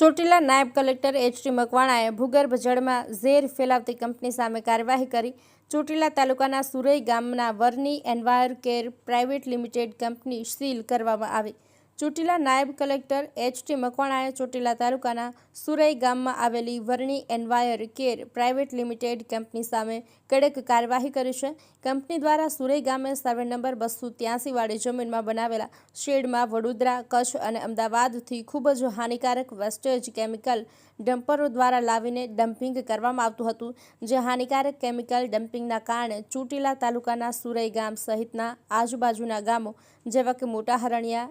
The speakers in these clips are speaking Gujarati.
ચોટીલા નાયબ કલેક્ટર એચટી મકવાણાએ ભૂગર્ભ જળમાં ઝેર ફેલાવતી કંપની સામે કાર્યવાહી કરી. ચોટીલા તાલુકાના સુરઈ ગામના વરની enviro care private limited company seal કરવામાં આવી. ચોટીલા નાયબ કલેક્ટર એચટી મકવાણાએ ચોટીલા તાલુકાના સુરઈ ગામમાં આવેલી Varni enviro care private limited company સામે કડક કાર્યવાહી કરી છે. કંપની દ્વારા સુરઈ ગામે સર્વે નંબર બસો ત્યાસી વાળી જમીનમાં બનાવેલા શેડમાં વડોદરા, કચ્છ અને અમદાવાદથી ખૂબ જ હાનિકારક વેસ્ટેજ કેમિકલ ડમ્પરો દ્વારા લાવીને ડમ્પિંગ કરવામાં આવતું હતું, જે હાનિકારક કેમિકલ ડમ્પિંગના કારણે ચોટીલા તાલુકાના સુરઈ ગામ સહિતના આજુબાજુના ગામો, જેવા કે મોટા હરણિયા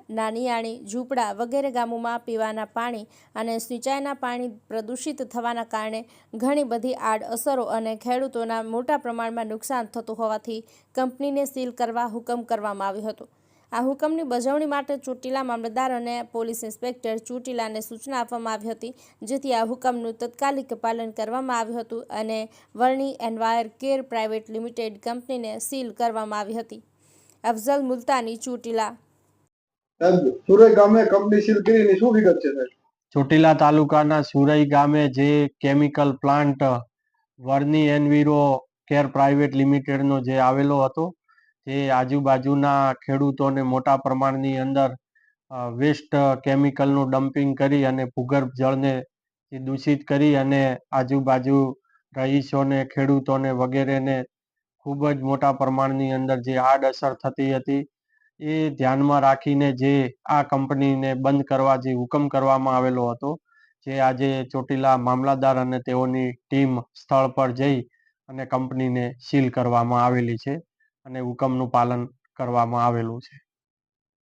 નાનિયાણી ઝૂંપડા વગેરે ગામોમાં પીવાના પાણી અને સિંચાઈના પાણી પ્રદૂષિત થવાના કારણે ઘણી બધી આડઅસરો અને ખેડૂતોના મોટા પ્રમાણમાં નુકસાન થતું હોવાથી કંપનીને સીલ કરવા હુકમ કરવામાં આવ્યો હતો. આ હુકમની બજવણી માટે ચોટીલા મામલતદાર અને પોલીસ ઇન્સ્પેક્ટર ચોટીલાને સૂચના આપવામાં આવી હતી, જેથી આ હુકમનું તત્કાલિક પાલન કરવામાં આવ્યું હતું અને Varni enviro care private limited કંપનીને સીલ કરવામાં આવી હતી. અફઝલ મુલતાની ચોટીલા સુરત ગામે કંપની સીલ કરીને શું વિગત છે સાહેબ? ચોટીલા તાલુકાના સુરઈ ગામે જે chemical plant Varni enviro care private લિમિટેડનો જે આવેલો હતો જે આજુબાજુના ખેડૂતોને મોટા પ્રમાણની અંદર વેસ્ટ કેમિકલનું ડમ્પિંગ કરી અને ભૂગર્ભ જળને દૂષિત કરી અને આજુબાજુ રહીશોને, ખેડૂતોને વગેરેને ખૂબ જ મોટા પ્રમાણની અંદર જે આડઅસર થતી હતી એ ધ્યાનમાં રાખીને જે આ કંપનીને બંધ કરવા જે હુકમ કરવામાં આવેલો હતો, જે આજે ચોટીલા મામલાદાર અને તેઓની ટીમ સ્થળ પર જઈ અને કંપનીને સીલ કરવામાં આવેલી છે અને હુકમનું પાલન કરવામાં આવેલું છે.